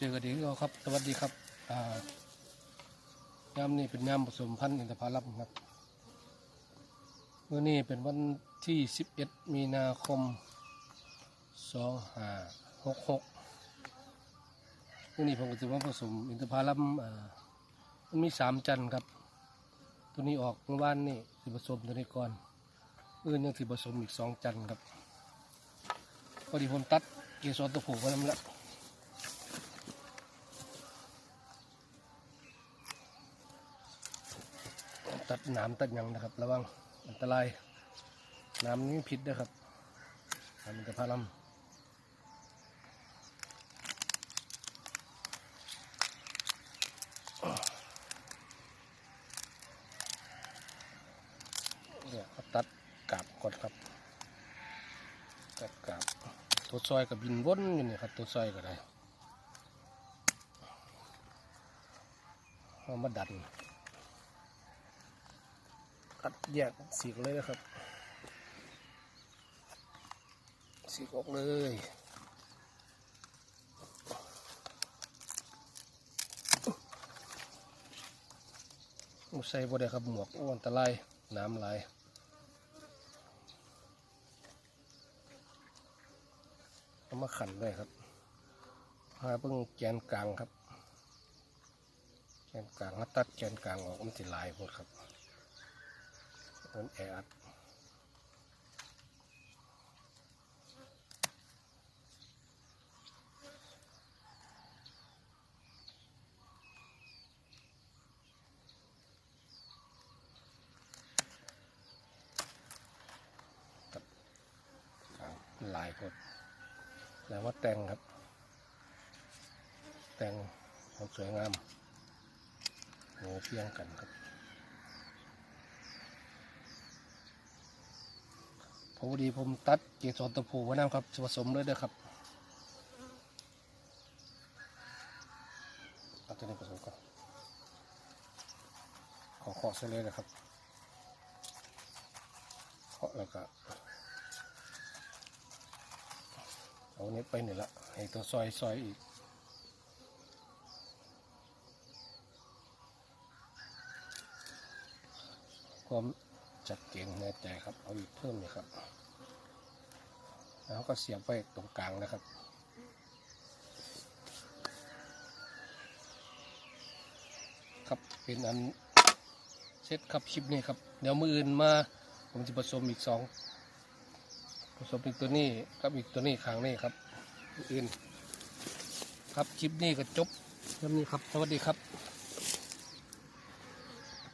เจอกันดีก็ครับ สวัสดีครับยามนี้เป็นยามผสมพันธุ์อินทผลัมครับเมื่อนี้เป็นวันที่ 11 มีนาคม 2566เมื่อนี้ผมก็จะมาผสมอินทผลัมมันมีสามจันทร์ครับ ตัวนี้ออกเมื่อวานนี่สิผสมตัวนี้ก่อนอื่นยังสิผสมอีกสองจันทร์ครับพอดีผมตัดเกสรตัวผูกไว้แล้วละ ตัดหน้ำตัดยังนะครับ ระวังอันตรายน้ำนี้พิษนะครับน้ำมันจะพาลำเนี่ยเขาตัดกาบก่อนครับ ตัดกาบตัวซอยกับบินวนอยู่นี่ครับตัวซอยก็ได้เอามาดัน ตัดแยกสีกเลยนะครับสีกออกเลยอู้ใส่บ่ได้ครับหมวกอ้อันตรายน้ำไหลเอามาขันด้วยครับพาเพิ่งแกนกลางครับแกนกลางถ้าตัดแกนกลางออกมันจะลายหมดครับ มันแออัดลายกดแล้วว่าแต่งครับ แต่งความสวยงามโหเพียงกันครับ พอดีผมตัดเกสรตะผูไว้นะครับผสมเลยเด้อครับเอาตัวนี้ผสมก่อนขอเคาะเสเลยนะครับเคาะแล้วก็เอาเน็ตไปหนึ่งละให้ตัวซอยซอยอีกความ จัดเก่งแน่ใจครับ เอาอีกเพิ่มเลยครับ แล้วก็เสียบไว้ตรงกลางนะครับครับเป็นอันเซตครับคลิปนี้ครับ เดี๋ยวมืออื่นมา ผมจะผสมอีกสองผสมอีกตัวนี้กับอีกตัวนี้ข้างนี้ครับมืออื่น ครับคลิปนี้ก็จบเท่านี้ครับ สวัสดีครับ